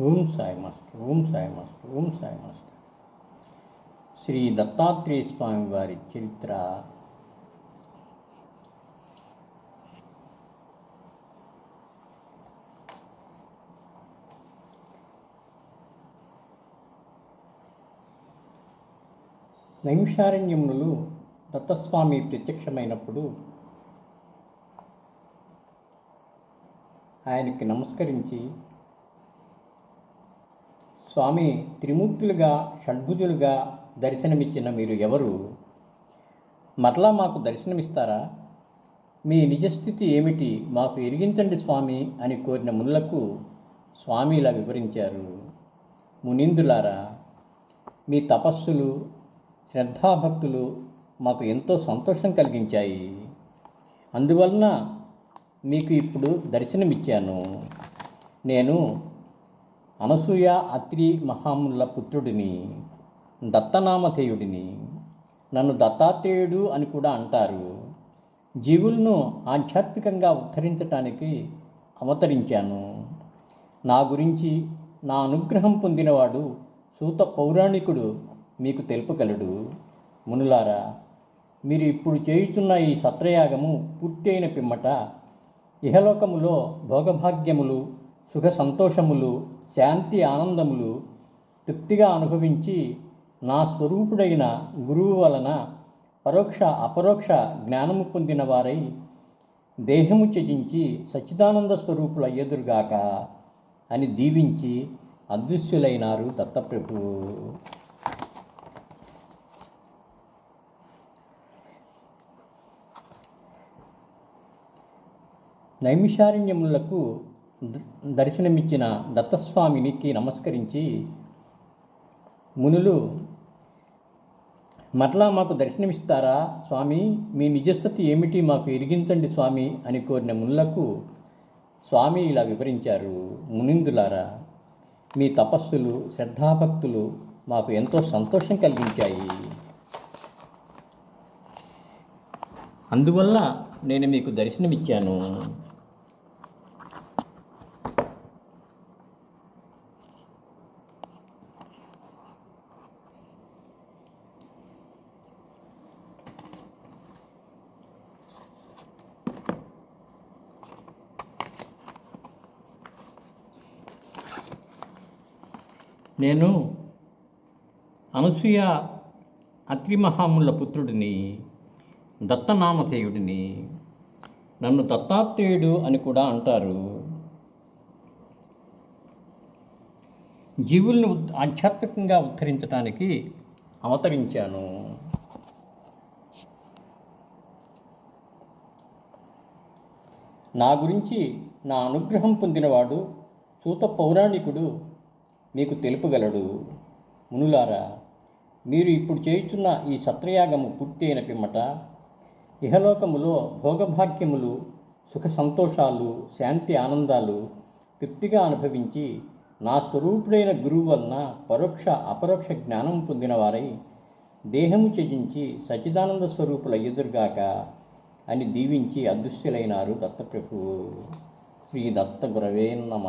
ఓం Sai master ఓం Sai master ఓం Sai master. Shri Dattatreya Swami వారి చరిత్ర. నైమిషారణ్యములు దత్తస్వామి ప్రత్యక్షమైనప్పుడు ఆయనకి నమస్కరించి స్వామి త్రిమూర్తులుగా షడ్భుజులుగా దర్శనమిచ్చిన మీరు ఎవరు? మరలా మాకు దర్శనమిస్తారా? మీ నిజస్థితి ఏమిటి? మాకు ఎరిగించండి స్వామి అని కోరిన మునులకు స్వామి ఇలా వివరించారు. మునిందులారా మీ తపస్సులు శ్రద్ధాభక్తులు మాకు ఎంతో సంతోషం కలిగించాయి. అందువలన మీకు ఇప్పుడు దర్శనమిచ్చాను. నేను అనసూయ అత్రి మహాముల పుత్రుడిని దత్తనామధేయుడిని నన్ను దత్తాత్రేయుడు అని కూడా అంటారు. జీవులను ఆధ్యాత్మికంగా ఉద్ధరించటానికి అవతరించాను. నా గురించి నా అనుగ్రహం పొందినవాడు సూత పౌరాణికుడు మీకు తెలుపగలడు. మునులారా మీరు ఇప్పుడు చేయుచున్న ఈ సత్రయాగము పూర్తి అయిన పిమ్మట ఇహలోకములో భోగభాగ్యములు సుఖ సంతోషములు శాంతి ఆనందములు తృప్తిగా అనుభవించి నా స్వరూపుడైన గురువు వలన పరోక్ష అపరోక్ష జ్ఞానము పొందిన వారై దేహము త్యజించి సచ్చిదానంద స్వరూపులు అయ్యదురుగాక అని దీవించి అదృశ్యులైనారు దత్తప్రభు. నైమిషారణ్యములకు దర్శనమిచ్చిన దత్తస్వామినికి నమస్కరించి మునులు మరలా మాకు దర్శనమిస్తారా స్వామి? మీ నిజస్థితి ఏమిటి? మాకు ఎరిగించండి స్వామి అని కోరిన మునులకు స్వామి ఇలా వివరించారు. మునిందులారా మీ తపస్సులు శ్రద్ధాభక్తులు మాకు ఎంతో సంతోషం కలిగించాయి. అందువల్ల నేను మీకు దర్శనమిచ్చాను. నేను అనసూయ అత్రి మహాముల పుత్రుడిని దత్తనామధేయుడిని నన్ను దత్తాత్రేయుడు అని కూడా అంటారు. జీవుల్ని ఆధ్యాత్మికంగా ఉద్ధరించడానికి అవతరించాను. నా గురించి నా అనుగ్రహం పొందినవాడు సూత పౌరాణికుడు మీకు తెలుపగలడు. మునులారా మీరు ఇప్పుడు చేయుచున్న ఈ సత్రయాగము పూర్తి అయిన పిమ్మట ఇహలోకములో భోగభాగ్యములు సుఖ సంతోషాలు శాంతి ఆనందాలు తృప్తిగా అనుభవించి నా స్వరూపుడైన గురువు వలన పరోక్ష అపరోక్ష జ్ఞానం పొందినవారై దేహము త్యజించి సచిదానంద స్వరూపుల ఎదురుగాక అని దీవించి అదృశ్యులైనారు దత్తప్రభువు శ్రీ దత్త గురవే నమ.